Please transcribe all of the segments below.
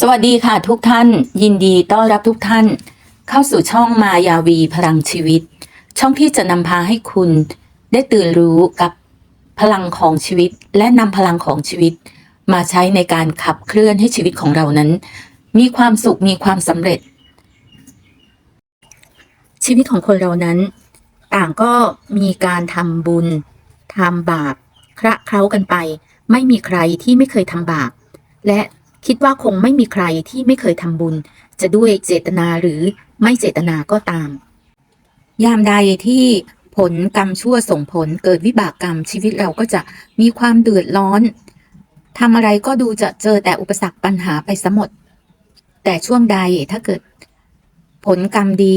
สวัสดีค่ะทุกท่าน ยินดีต้อนรับทุกท่าน เข้าสู่ช่องมายาวีพลังชีวิต ช่องที่จะนำพาให้คุณ ได้ตื่นรู้กับพลังของชีวิต และนำพลังของชีวิต มาใช้ในการขับเคลื่อนให้ชีวิตของเรานั้น มีความสุขมีความสำเร็จ ชีวิตของคนเรานั้น ต่างก็มีการทำบุญทำบาปคระเคล้ากันไป ไม่มีใครที่ไม่เคยทำบาปและ คิดว่าคงไม่มีใครที่ไม่เคยทำบุญ จะด้วยเจตนาหรือไม่เจตนาก็ตาม ยามใดที่ผลกรรมชั่วส่งผลเกิดวิบากกรรมชีวิตเราก็จะมีความเดือดร้อนทำอะไรก็ดูจะเจอแต่อุปสรรคปัญหาไปสมด แต่ช่วงใดถ้าเกิด ผลกรรมดี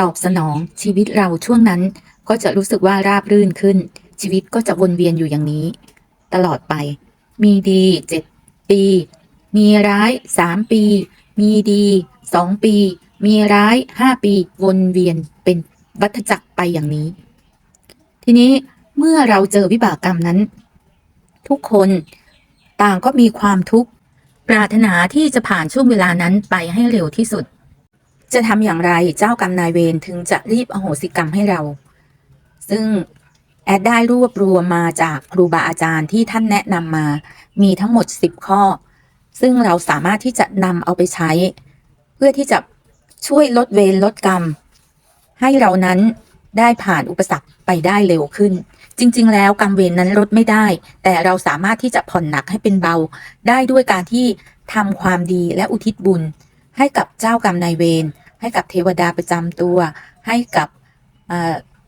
ตอบสนองชีวิตเราช่วงนั้น ก็จะรู้สึกว่าราบรื่นขึ้น ชีวิตก็จะวนเวียนอยู่อย่างนี้ ตลอดไป มีดีเจ็ดปี มีร้ายสามปี มีดีสองปี มีร้ายห้าปีวนเวียนเป็นวัฏจักรไปอย่างนี้ ทีนี้เมื่อเราเจอวิบากกรรมนั้น ทุกคนต่างก็มีความทุกข์ปรารถนาที่จะผ่านช่วงเวลานั้นไปให้เร็วที่สุด จะทำอย่างไรเจ้ากรรมนายเวรถึงจะรีบอโหสิกรรมให้เรา ซึ่งแอดได้รวบรวมมาจากครูบาอาจารย์ที่ท่านแนะนำมา มีทั้งหมด 10 ข้อ ซึ่งเราสามารถที่จะนำเอาไปใช้ เพื่อที่จะช่วยลดเวรลดกรรม ให้เรานั้นได้ผ่านอุปสรรคไปได้เร็วขึ้น จริง ๆ แล้วกรรมเวรนั้นลดไม่ได้ แต่เราสามารถที่จะผ่อนหนักให้เป็นเบา ได้ด้วยการที่ทำความดีและอุทิศบุญ ให้กับเจ้ากรรมนายเวรให้กับเทวดาประจำตัว ให้กับ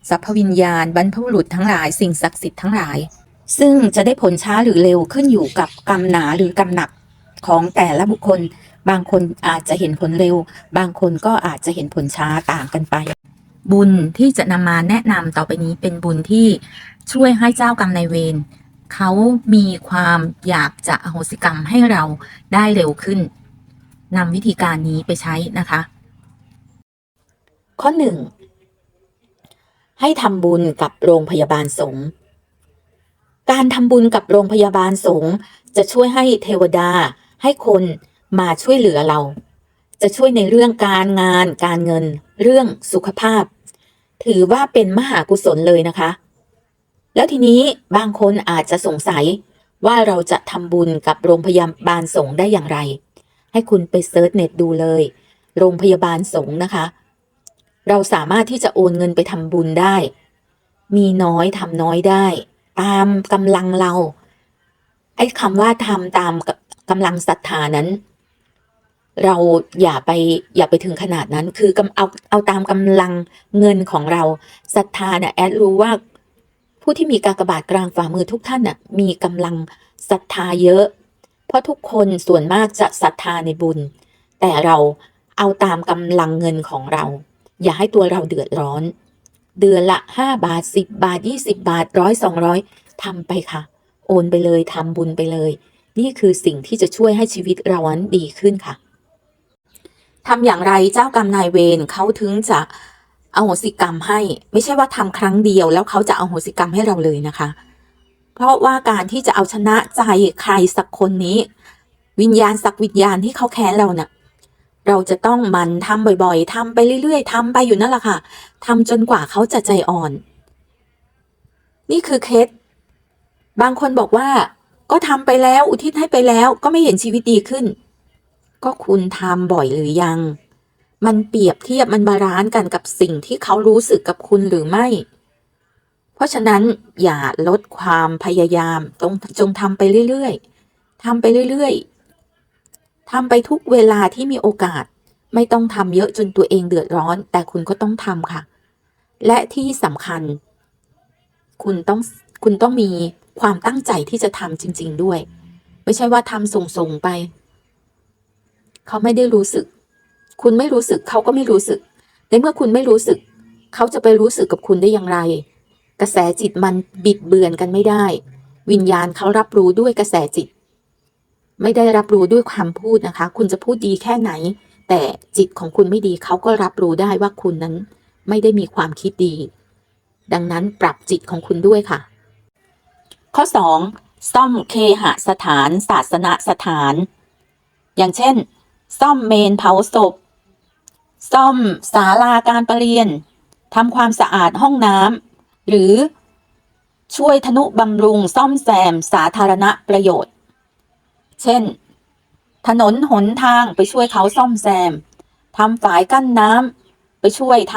สัพพวิญญาณบรรพบุรุษทั้งหลาย สิ่งศักดิ์สิทธิ์ทั้งหลาย ซึ่งจะได้ผลช้าหรือเร็วขึ้นอยู่กับกรรมหนาหรือกรรมหนัก ของแต่ละบุคคล บางคนอาจจะเห็นผลเร็ว บางคนก็อาจจะเห็นผลช้าต่างกันไป บุญที่จะนำมาแนะนำต่อไปนี้เป็นบุญที่ช่วยให้เจ้ากรรมนายเวรเขามีความอยากจะอโหสิกรรมให้เราได้เร็วขึ้นนำวิธีการนี้ไปใช้นะคะ ข้อหนึ่งให้ทำบุญกับโรงพยาบาลสงฆ์การทำบุญกับโรงพยาบาลสงฆ์จะช่วยให้เทวดา ให้คนมาช่วยเหลือเรา จะช่วยในเรื่องการงาน การเงิน เรื่องสุขภาพ ถือว่าเป็นมหากุศลเลยนะคะ แล้วทีนี้บางคนอาจจะสงสัยว่าเราจะทำบุญกับโรงพยาบาลสงฆ์ได้อย่างไร ให้คุณไปเซิร์ชเน็ตดูเลย โรงพยาบาลสงฆ์นะคะ เราสามารถที่จะโอนเงินไปทำบุญได้ มีน้อยทำน้อยได้ ตามกำลังเราไอ้คำว่าทำตาม กำลังศรัทธานั้น เราอย่าไปอย่าไปถึงขนาดนั้น คือกเอาเอาตามกำลังเงินของเราศรัทธาเนี่ยแอดรู้ว่าผู้ที่มีกากบาทกลางฝ่ามือทุกท่านน่ะมีกำลังศรัทธาเยอะ เพราะทุกคนส่วนมากจะศรัทธาในบุญ แต่เราเอาตามกำลังเงินของเรา อย่าให้ตัวเราเดือดร้อน เดือนละห้าบาทสิบบาทยี่สิบาทร้อยสองร้อยทำไปค่ะ โอนไปเลยทำบุญไปเลย นี่คือสิ่งที่จะช่วยให้ชีวิตเรานั้นดีขึ้นค่ะทำอย่างไรเจ้ากรรมนายเวรเขาถึงจะอโหสิกรรมให้ ไม่ใช่ว่าทำครั้งเดียวแล้วเขาจะอโหสิกรรมให้เราเลยนะคะ เพราะว่าการที่จะเอาชนะใจใครสักคนนี้ วิญญาณสักวิญญาณที่เขาแค้นเราเนะ่ะเราจะต้องมันทำบ่อยๆทำไปเรื่อยๆทำไปอยู่นั่นแหละค่ะทำจนกว่าเขาจะใจอ่อน นี่คือเคสบางคนบอกว่า ก็ทำไปแล้วอุทิศให้ไปแล้วก็ไม่เห็นชีวิตดีขึ้น ก็คุณทำบ่อยหรือยัง มันเปรียบเทียบมันบาลานซ์กันกับสิ่งที่เขารู้สึกกับคุณหรือไม่ เพราะฉะนั้นอย่าลดความพยายามจงจงทำไปเรื่อยๆทำไปเรื่อยๆทำไปทุกเวลาที่มีโอกาส ไม่ต้องทำเยอะจนตัวเองเดือดร้อน แต่คุณก็ต้องทำค่ะ และที่สำคัญ คุณต้องคุณต้องมี ความตั้งใจที่จะทำจริง ๆ ด้วย ไม่ใช่ว่าทำส่งๆไป เขาไม่ได้รู้สึก คุณไม่รู้สึกเขาก็ไม่รู้สึก ในเมื่อคุณไม่รู้สึก เขาจะไปรู้สึกกับคุณได้อย่างไร กระแสจิตมันบิดเบือนกันไม่ได้ วิญญาณเขารับรู้ด้วยกระแสจิต ไม่ได้รับรู้ด้วยความพูดนะคะ คุณจะพูดดีแค่ไหน แต่จิตของคุณไม่ดีเขาก็รับรู้ได้ว่าคุณนั้น ไม่ได้มีความคิดดี ดังนั้นปรับจิตของคุณด้วยค่ะ ข้อ 2. ซ่อมเคหสถาน ศาสนสถาน อย่างเช่น ซ่อมเมนเผาศพ ซ่อมศาลาการประเรียนทำความสะอาดห้องน้ำหรือช่วยทนุบำรุงซ่อมแซมสาธารณประโยชน์ เช่น ถนนหนทางไปช่วยเขาซ่อมแซมทำฝายกั้นน้ำไปช่วยท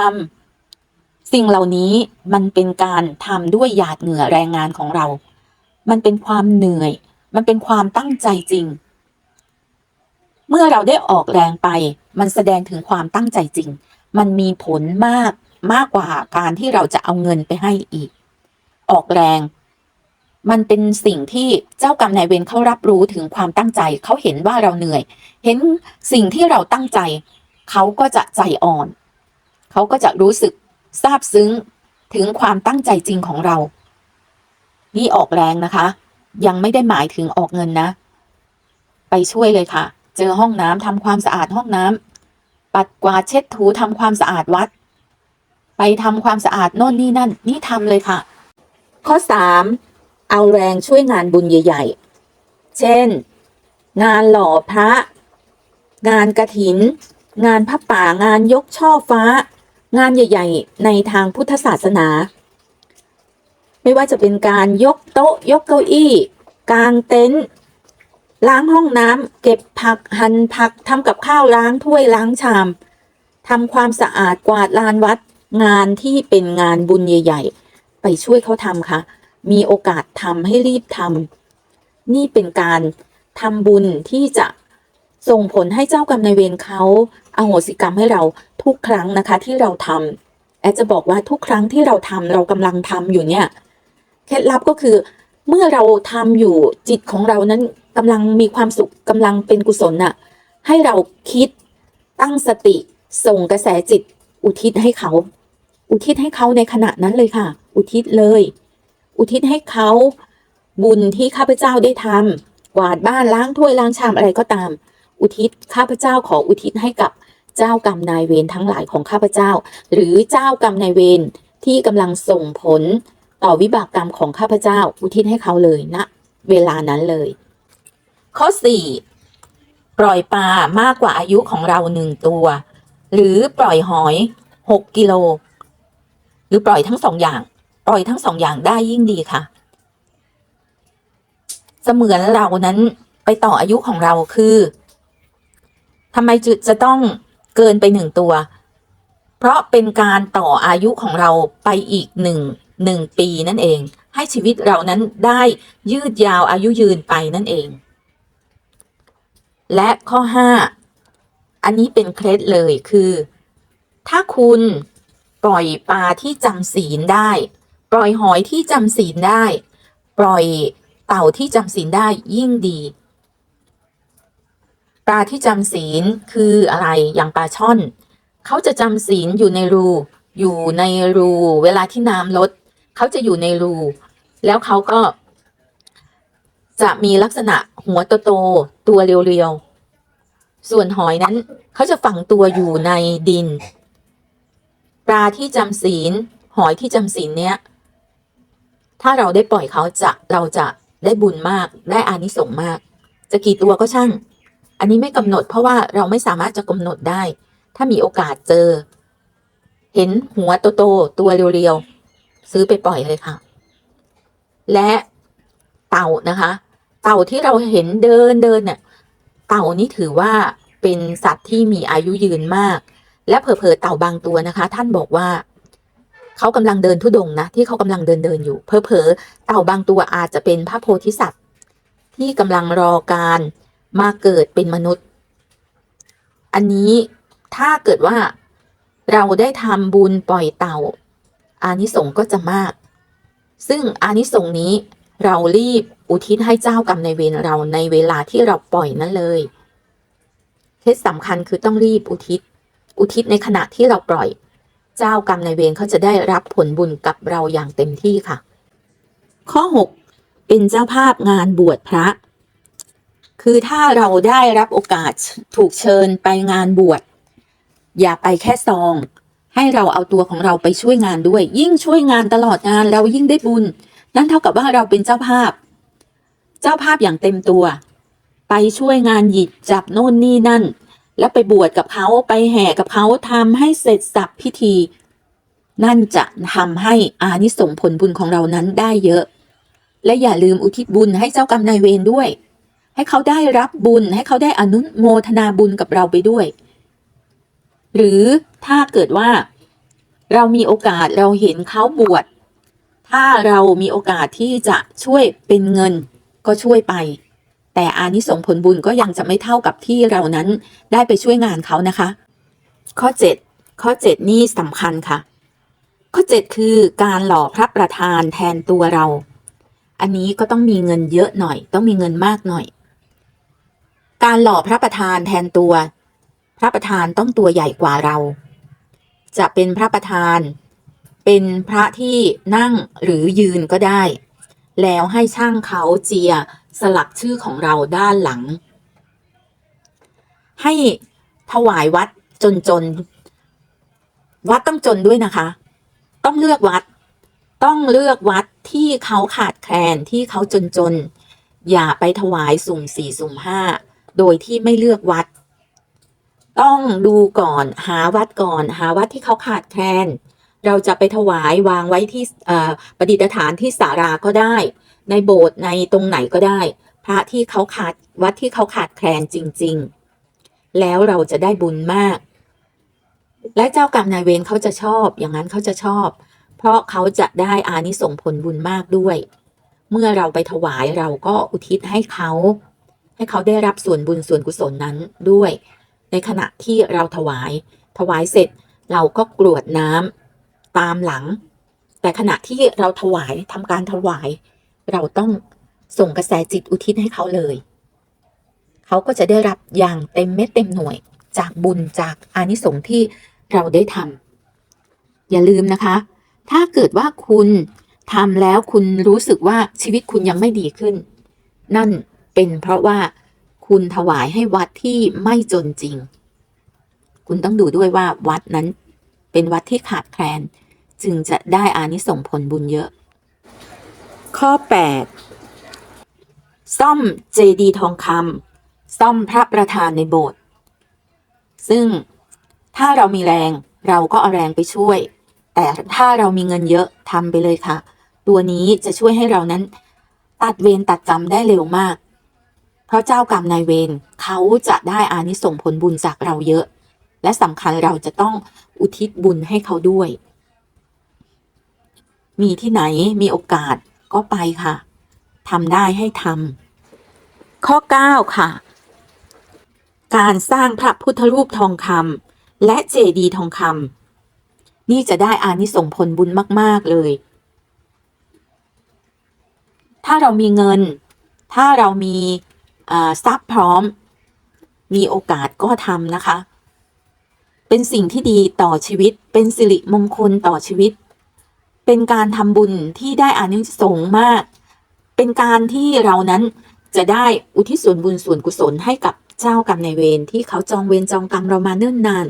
ำสิ่งเหล่านี้มันเป็นการทำด้วยหยาดเหงื่อแรงงานของเรา มันเป็นความเหนื่อย มันเป็นความตั้งใจจริง เมื่อเราได้ออกแรงไป มันแสดงถึงความตั้งใจจริง มันมีผลมากมากกว่าการที่เราจะเอาเงินไปให้อีก ออกแรง มันเป็นสิ่งที่เจ้ากรรมนายเวรเขารับรู้ถึงความตั้งใจ เขาเห็นว่าเราเหนื่อย เห็นสิ่งที่เราตั้งใจ เขาก็จะใจอ่อน เขาก็จะรู้สึกซาบซึ้งถึงความตั้งใจจริงของเรา นี่ออกแรงนะคะ ยังไม่ได้หมายถึงออกเงินนะ ไปช่วยเลยค่ะ เจอห้องน้ำทำความสะอาดห้องน้ำปัดกวาดเช็ดถูทำความสะอาดวัด ไปทำความสะอาดโน่นนี่นั่น นี่ทำเลยค่ะ ข้อสามเอาแรงช่วยงานบุญใหญ่ ๆ เช่น งานหล่อพระ งานกระถิน งานพระป่างานยกช่อฟ้า งานใหญ่ ๆ ในทางพุทธศาสนา ไม่ว่าจะเป็นการยกโต๊ะ ยกเก้าอี้ กางเต็นท์ล้างห้องน้ำเก็บผักหั่นผักทำกับข้าวล้างถ้วยล้างชามทำความสะอาดกวาดลานวัดงานที่เป็นงานบุญใหญ่ ๆ ไปช่วยเขาทำค่ะ มีโอกาสทำให้รีบทำนี่เป็นการทำบุญที่จะส่งผลให้เจ้ากรรมนายเวรเขาอาโหสิกรรมให้เราทุกครั้งนะคะที่เราทำแอดจะบอกว่าทุกครั้งที่เราทำเรากำลังทำอยู่เนี่ย เคล็ดลับก็คือ เมื่อเราทำอยู่จิตของเรานั้นกำลังมีความสุขกำลังเป็นกุศลน่ะ ให้เราคิดตั้งสติ ส่งกระแสจิต อุทิศให้เขา อุทิศให้เขาในขณะนั้นเลยค่ะ อุทิศเลย อุทิศให้เขาบุญที่ข้าพเจ้าได้ทำกวาดบ้านล้างถ้วยล้างชามอะไรก็ตาม อุทิศข้าพเจ้าขออุทิศให้กับเจ้ากรรมนายเวรทั้งหลายของข้าพเจ้า หรือเจ้ากรรมนายเวรที่กำลังส่งผล ต่อวิบากกรรมของข้าพเจ้า อุทิศให้เขาเลยณนะเวลานั้นเลย ข้อ 4 ปล่อยปลามากกว่าอายุของเราหนึ่งตัว หรือปล่อยหอย 6 กิโล หรือปล่อยทั้งสองอย่าง ปล่อยทั้งสองอย่างได้ยิ่งดีค่ะ เสมือนเรานั้นไปต่ออายุของเราคือทำไมจุดจะต้องเกินไปหนึ่งตัว เพราะเป็นการต่ออายุของเราไปอีกหนึ่ง หนึ่งปีนั่นเอง ให้ชีวิตเรานั้นได้ยืดยาวอายุยืนไปนั่นเอง และข้อ 5 อันนี้เป็นเคล็ดเลยคือ ถ้าคุณปล่อยปลาที่จำศีลได้ ปล่อยหอยที่จำศีลได้ ปล่อยเต่าที่จำศีลได้ยิ่งดีปลาที่จำศีลคืออะไรอย่างปลาช่อน เขาจะจำศีลอยู่ในรู อยู่ในรู เวลาที่น้ำลด เขาจะอยู่ในรู แล้วเขาก็ จะมีลักษณะหัวโตๆตัวเรียวๆ ส่วนหอยนั้นเขาจะฝังตัวอยู่ในดิน ปลาที่จำศีล หอยที่จำศีลเนี้ย ถ้าเราได้ปล่อยเขาจะเราจะได้บุญมากได้อานิสงส์มาก จะกี่ตัวก็ช่าง อันนี้ไม่กำหนดเพราะว่าเราไม่สามารถจะกำหนดได้ ถ้ามีโอกาสเจอ เห็นหัวโตๆตัวเรียวๆ ซื้อไปปล่อยเลยค่ะ และเต่านะคะ เต่าที่เราเห็นเดินเดินเนี่ยเต่านี่ถือว่าเป็นสัตว์ที่มีอายุยืนมาก และเผลอๆเต่าบางตัวนะคะ ท่านบอกว่าเขากำลังเดินทุดงนะที่เขากำลังเดินเดินอยู่เผลอๆเต่าบางตัวอาจจะเป็นพระโพธิสัตว์ ที่กำลังรอการมาเกิดเป็นมนุษย์ อันนี้ถ้าเกิดว่าเราได้ทำบุญปล่อยเต่า อานิสงส์ก็จะมาก ซึ่งอานิสงส์นี้เรารีบอุทิศให้เจ้ากรรมในเวรเราในเวลาที่เราปล่อยนั่นเลยเคล็ดสำคัญคือต้องรีบอุทิศ อุทิศในขณะที่เราปล่อย เจ้ากรรมในเวรเขาจะได้รับผลบุญกับเราอย่างเต็มที่ค่ะ ข้อ 6 เป็นเจ้าภาพงานบวชพระ คือถ้าเราได้รับโอกาสถูกเชิญไปงานบวชอย่าไปแค่ซอง ให้เราเอาตัวของเราไปช่วยงานด้วย ยิ่งช่วยงานตลอดงานเรายิ่งได้บุญ นั่นเท่ากับว่าเราเป็นเจ้าภาพ เจ้าภาพอย่างเต็มตัว ไปช่วยงานหยิบจับโน่นนี่นั่น แล้วไปบวชกับเขาไปแห่กับเขาทำให้เสร็จสับพิธี นั่นจะทำให้อานิสงผลบุญของเรานั้นได้เยอะ และอย่าลืมอุทิศบุญให้เจ้ากรรมนายเวรด้วย ให้เขาได้รับบุญให้เขาได้อนุโมทนาบุญกับเราไปด้วย หรือ ถ้าเกิดว่า เรามีโอกาสเราเห็นเขาบวช ถ้าเรามีโอกาสที่จะช่วยเป็นเงินก็ช่วยไป แต่อานิสงผลบุญก็ยังจะไม่เท่ากับที่เรานั้นได้ไปช่วยงานเขานะคะ ข้อ 7 ข้อ 7 นี่สำคัญค่ะ ข้อ 7 คือการหล่อพระประธานแทนตัวเรา อันนี้ก็ต้องมีเงินเยอะหน่อย ต้องมีเงินมากหน่อย การหล่อพระประธานแทนตัว พระประธานต้องตัวใหญ่กว่าเรา จะเป็นพระประธาน เป็นพระที่นั่งหรือยืนก็ได้ แล้วให้ช่างเขาเจียสลักชื่อของเราด้านหลัง ให้ถวายวัดจนจน วัดต้องจนด้วยนะคะ ต้องเลือกวัด ต้องเลือกวัดที่เขาขาดแคลนที่เขาจนจน อย่าไปถวายสุ่มสี่สุ่มห้าโดยที่ไม่เลือกวัด ต้องดูก่อนหาวัดก่อน หาวัดที่เขาขาดแคลนเราจะไปถวายวางไว้ที่ประดิษฐานที่ศาลาก็ได้ ในโบสถ์ในตรงไหนก็ได้ พระที่เขาขาดวัดที่เขาขาดแคลนจริง ๆ แล้วเราจะได้บุญมาก และเจ้ากรรมนายเวรเขาจะชอบ อย่างนั้นเขาจะชอบ เพราะเขาจะได้อานิสงผลบุญมากด้วย เมื่อเราไปถวายเราก็อุทิศให้เขา ให้เขาได้รับส่วนบุญส่วนกุศลนั้นด้วย ในขณะที่เราถวาย ถวายเสร็จเราก็กรวดน้ำตามหลัง แต่ขณะที่เราถวายทำการถวาย เราต้องส่งกระแสจิตอุทิศให้เขาเลย เขาก็จะได้รับอย่างเต็มเม็ดเต็มหน่วย จากบุญจากอานิสงส์ที่เราได้ทำอย่าลืมนะคะ ถ้าเกิดว่าคุณทำแล้วคุณรู้สึกว่าชีวิตคุณยังไม่ดีขึ้น นั่นเป็นเพราะว่า คุณถวายให้วัดที่ไม่จนจริง คุณต้องดูด้วยว่าวัดนั้นเป็นวัดที่ขาดแคลน จึงจะได้อานิสงผลบุญเยอะ ข้อ 8 ซ่อมเจดีย์ทองคำซ่อมพระประธานในโบสถ์ซึ่งถ้าเรามีแรงเราก็เอาแรงไปช่วย แต่ถ้าเรามีเงินเยอะทำไปเลยค่ะ ตัวนี้จะช่วยให้เรานั้น ตัดเวรตัดกรรมได้เร็วมาก เพราะเจ้ากรรมนายเวรเขาจะได้อานิสงส์ผลบุญจากเราเยอะ และสำคัญเราจะต้องอุทิศบุญให้เขาด้วย มีที่ไหนมีโอกาสก็ไปค่ะทำได้ให้ทำข้อ 9 ค่ะ การสร้างพระพุทธรูปทองคำและเจดีย์ทองคำนี่จะได้อานิสงส์ผลบุญมาก ๆ เลย ถ้าเรามีเงิน ถ้าเรามี ทรัพย์พร้อม มีโอกาสก็ทำนะคะ เป็นสิ่งที่ดีต่อชีวิต เป็นสิริมงคลต่อชีวิต เป็นการทำบุญที่ได้อานิสงส์มาก เป็นการที่เรานั้นจะได้อุทิศส่วนบุญส่วนกุศลให้กับเจ้ากรรมนายเวรที่เขาจองเวรจองกรรมเรามาเนิ่นนาน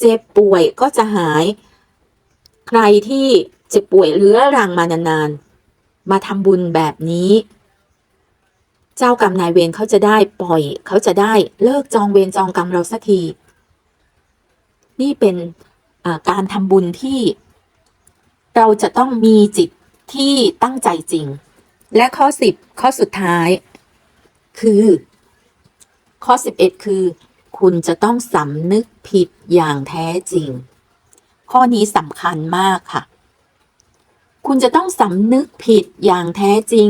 เจ็บป่วยก็จะหาย ใครที่เจ็บป่วยเรื้อรังมานานๆ มาทำบุญแบบนี้ เจ้ากรรมนายเวรเขาจะได้ปล่อย เขาจะได้เลิกจองเวรจองกรรมเราสักที นี่เป็นการทำบุญที่ เราจะต้องมีจิตที่ตั้งใจจริง และข้อสิบข้อสุดท้าย คือ ข้อสิบเอ็ดคือ คุณจะต้องสำนึกผิดอย่างแท้จริง ข้อนี้สำคัญมากค่ะ คุณจะต้องสำนึกผิดอย่างแท้จริง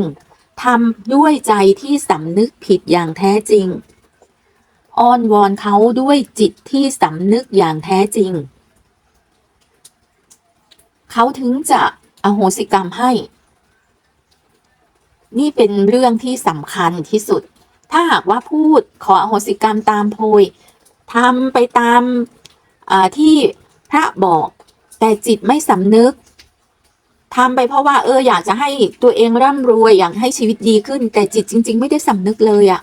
ทำด้วยใจที่สำนึกผิดอย่างแท้จริง อ้อนวอนเขาด้วยจิตที่สำนึกอย่างแท้จริง เขาถึงจะอโหสิกรรมให้ นี่เป็นเรื่องที่สำคัญที่สุด ถ้าหากว่าพูดขออโหสิกรรมตามโพยทำไปตามที่พระบอก แต่จิตไม่สำนึก ทำไปเพราะว่าเอออยากจะให้ตัวเองร่ำรวยอยากให้ชีวิตดีขึ้น แต่จิตจริง ๆ ไม่ได้สำนึกเลยอะ่ะ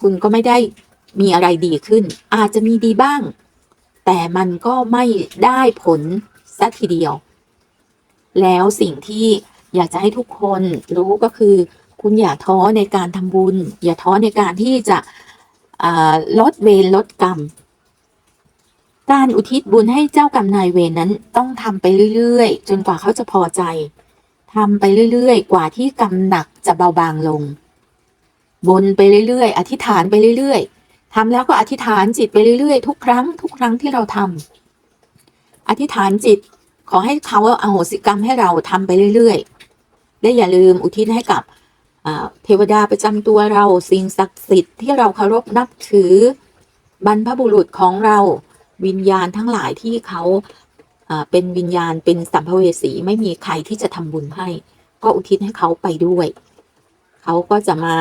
คุณก็ไม่ได้มีอะไรดีขึ้น อาจจะมีดีบ้าง แต่มันก็ไม่ได้ผลสักทีเดียว แล้วสิ่งที่อยากจะให้ทุกคนรู้ก็คือ คุณอย่าท้อในการทำบุญ อย่าท้อในการที่จะลดเวรลดกรรม การอุทิศบุญให้เจ้ากรรมนายเวรนั้นต้องทำไปเรื่อยๆ จนกว่าเขาจะพอใจทำไปเรื่อยๆ กว่าที่กรรมหนักจะเบาบางลง บนไปเรื่อยๆ อธิษฐานไปเรื่อยๆทำแล้วก็อธิษฐานจิตไปเรื่อยๆ ทุกครั้ง ทุกครั้งที่เราทำอธิษฐานจิตขอให้เขาเอาโหสิกรรมให้เราทำไปเรื่อยๆ และอย่าลืมอุทิศให้กับเทวดาประจำตัวเราสิ่งศักดิ์สิทธิ์ที่เราเคารพนับถือบรรพบุรุษของเรา วิญญาณทั้งหลายที่เขาเป็นวิญญาณเป็นสัมภเวสีไม่มีใครที่จะทำบุญให้ ก็อุทิศให้เขาไปด้วย เขาก็จะมา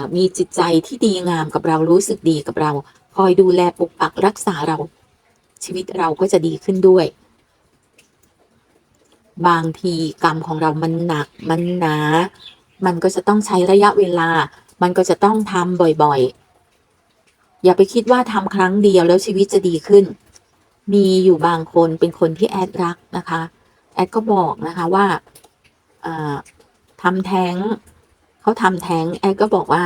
ามีจิตใจที่ดีงามกับเรารู้สึกดีกับเรา คอยดูแลปกปักรักษาเราชีวิตเราก็จะดีขึ้นด้วย บางทีกรรมของเรามันหนักมันหนา มันก็จะต้องใช้ระยะเวลา มันก็จะต้องทำบ่อยๆ อย่าไปคิดว่าทำครั้งเดียวแล้วชีวิตจะดีขึ้น มีอยู่บางคนเป็นคนที่แอดรักนะคะ แอดก็บอกนะคะว่าทำแท้งเขาทำแท้งแอดก็บอกว่า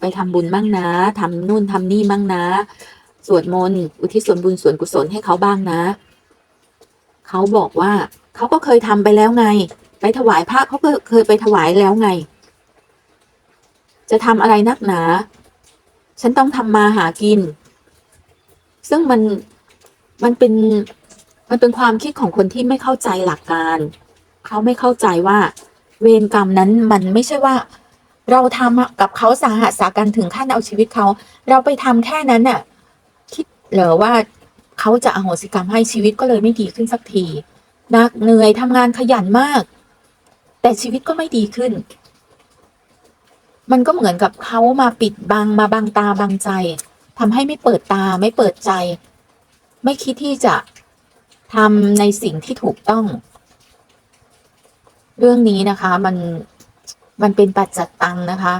ไปทำบุญบ้างนะทำนู่นทำนี่บ้างนะ สวดมนต์อุทิศส่วนบุญส่วนกุศลให้เขาบ้างนะ เขาบอกว่าเขาก็เคยทำไปแล้วไง ไปถวายพระเขาก็เคยไปถวายแล้วไง จะทำอะไรนักหนา ฉันต้องทำมาหากิน ซึ่งมันมันเป็นมันเป็นความคิดของคนที่ไม่เข้าใจหลักการ เขาไม่เข้าใจว่า เวรกรรมนั้นมันไม่ใช่ว่า เราทำกับเขาสาหัสสากันถึงขั้นเอาชีวิตเขา เราไปทำแค่นั้นน่ะ คิดเหรอว่าเขาจะอโหสิกรรมให้ชีวิตก็เลยไม่ดีขึ้นสักทีนักเหนื่อยทำงานขยันมาก แต่ชีวิตก็ไม่ดีขึ้น มันก็เหมือนกับเขามาปิดบังมาบังตาบังใจทำให้ไม่เปิดตาไม่เปิดใจ ไม่คิดที่จะทำในสิ่งที่ถูกต้อง เรื่องนี้นะคะ มันมันเป็นปัจจัตตังนะคะ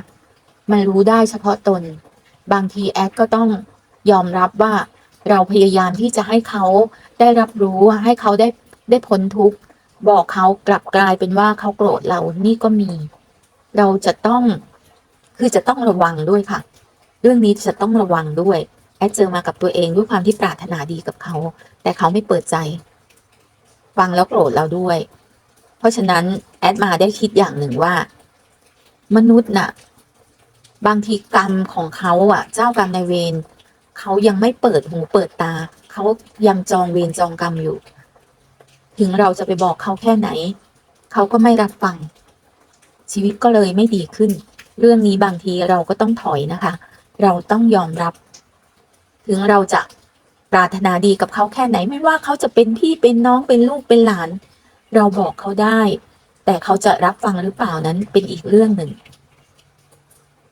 มันรู้ได้เฉพาะตน บางทีแอดก็ต้องยอมรับว่าเราพยายามที่จะให้เขาได้รับรู้ให้เขาได้ได้พ้นทุกข์บอกเขากลับกลายเป็นว่าเขาโกรธเรานี่ก็มี เราจะต้อง คือจะต้องระวังด้วยค่ะ เรื่องนี้จะต้องระวังด้วย แอดเจอมากับตัวเองด้วยความที่ปรารถนาดีกับเขา แต่เขาไม่เปิดใจ ฟังแล้วโกรธเราด้วย เพราะฉะนั้นแอดมาได้คิดอย่างหนึ่งว่า มนุษย์น่ะ บางทีกรรมของเขาอะ เจ้ากรรมนายเวรเขายังไม่เปิดหูเปิดตา เขายังจองเวรจองกรรมอยู่ ถึงเราจะไปบอกเขาแค่ไหน เขาก็ไม่รับฟัง ชีวิตก็เลยไม่ดีขึ้น เรื่องนี้บางทีเราก็ต้องถอยนะคะ เราต้องยอมรับ ถึงเราจะปรารถนาดีกับเขาแค่ไหนไม่ว่าเขาจะเป็นพี่เป็นน้องเป็นลูกเป็นหลาน เราบอกเขาได้ แต่เขาจะรับฟังหรือเปล่านั้นเป็นอีกเรื่องหนึ่ง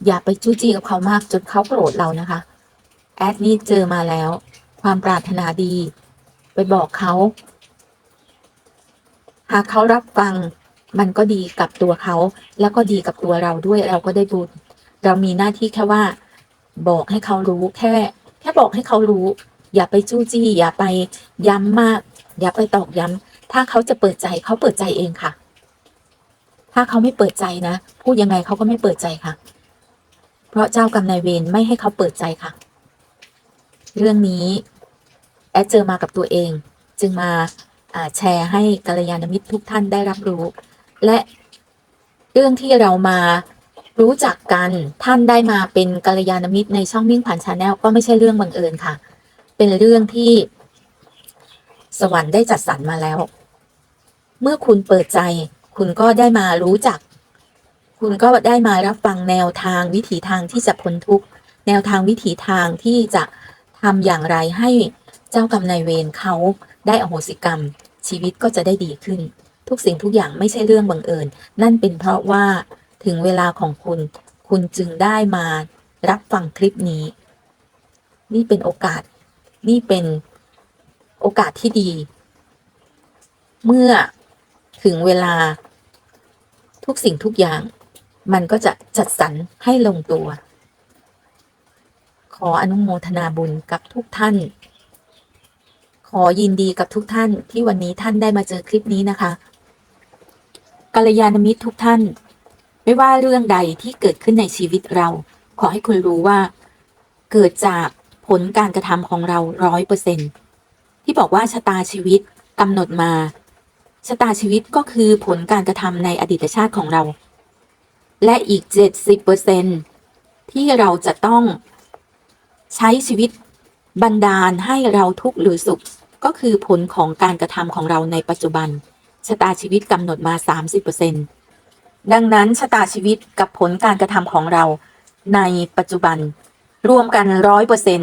อย่าไปจู้จี้กับเขามากจนเขาโกรธเรานะคะ แอดนี่เจอมาแล้ว ความปรารถนาดี ไปบอกเขา หากเขารับฟัง มันก็ดีกับตัวเขา แล้วก็ดีกับตัวเราด้วยเราก็ได้บุญ เรามีหน้าที่แค่ว่า บอกให้เขารู้แค่ แค่บอกให้เขารู้ อย่าไปจู้จี้ อย่าไปย้ำมาก อย่าไปตอกย้ำ ถ้าเขาจะเปิดใจเขาเปิดใจเองค่ะ ถ้าเขาไม่เปิดใจนะ พูดยังไงเขาก็ไม่เปิดใจค่ะ เพราะเจ้ากรรมนายเวรไม่ให้เขาเปิดใจค่ะ เรื่องนี้แอดเจอมากับตัวเอง จึงมาแชร์ให้กัลยาณมิตรทุกท่านได้รับรู้ และเรื่องที่เรามารู้จักกันท่านได้มาเป็นกัลยาณมิตรในช่องมิ่งผ่านชาแนลก็ไม่ใช่เรื่องบังเอิญค่ะ เป็นเรื่องที่ สวรรค์ได้จัดสรรมาแล้ว เมื่อคุณเปิดใจ คุณก็ได้มารู้จัก คุณก็ได้มารับฟังแนวทางวิถีทางที่จะพ้นทุกข์แนวทางวิถีทางที่จะทำอย่างไรให้เจ้ากรรมนายเวรเขาได้อโหสิกรรม ชีวิตก็จะได้ดีขึ้น ทุกสิ่งทุกอย่างไม่ใช่เรื่องบังเอิญ นั่นเป็นเพราะว่าถึงเวลาของคุณ คุณจึงได้มารับฟังคลิปนี้ นี่เป็นโอกาส นี่เป็นโอกาสที่ดี เมื่อถึงเวลาทุกสิ่งทุกอย่าง มันก็จะจัดสรรให้ลงตัว ขออนุโมทนาบุญกับทุกท่าน ขอยินดีกับทุกท่านที่วันนี้ท่านได้มาเจอคลิปนี้นะคะ กัลยาณมิตรทุกท่าน ไม่ว่าเรื่องใดที่เกิดขึ้นในชีวิตเรา ขอให้คุณรู้ว่า เกิดจากผลการกระทำของเราร้อยเปอร์เซ็นที่บอกว่าชะตาชีวิตกำหนดมาชะตาชีวิตก็คือผลการกระทำในอดีตชาติของเรา และอีกเจ็ดสิบเปอร์เซ็นที่เราจะต้องใช้ชีวิตบันดาลให้เราทุกข์หรือสุข ก็คือผลของการกระทำของเราในปัจจุบัน ชะตาชีวิตกำหนดมา 30%ดังนั้นชะตาชีวิตกับผลการกระทำของเราในปัจจุบัน รวมกันร้อยเปอร์เซ็น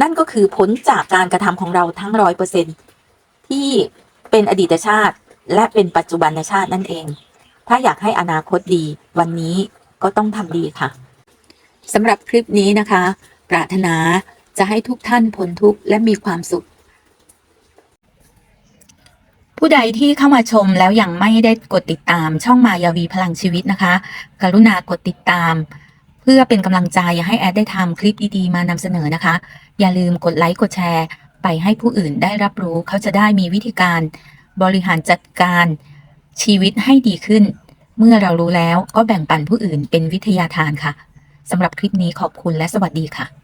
นั่นก็คือผลจากการกระทำของเราทั้งร้อยเปอร์เซ็นที่เป็นอดีตชาติและเป็นปัจจุบันชาตินั่นเอง ถ้าอยากให้อนาคตดีวันนี้ก็ต้องทำดีค่ะสำหรับคลิปนี้นะคะ ปรารถนาจะให้ทุกท่านพ้นทุกข์และมีความสุข ผู้ใดที่เข้ามาชมแล้วยังไม่ได้กดติดตาม ช่องมายาวีพลังชีวิตนะคะ กรุณากดติดตาม เพื่อเป็นกำลังใจให้แอดได้ทำคลิปดีๆมานำเสนอนะคะ อย่าลืมกดไลค์กดแชร์ ไปให้ผู้อื่นได้รับรู้เขาจะได้มีวิธีการบริหารจัดการชีวิตให้ดีขึ้น เมื่อเรารู้แล้วก็แบ่งปันผู้อื่นเป็นวิทยาทานค่ะสำหรับคลิปนี้ขอบคุณและสวัสดีค่ะ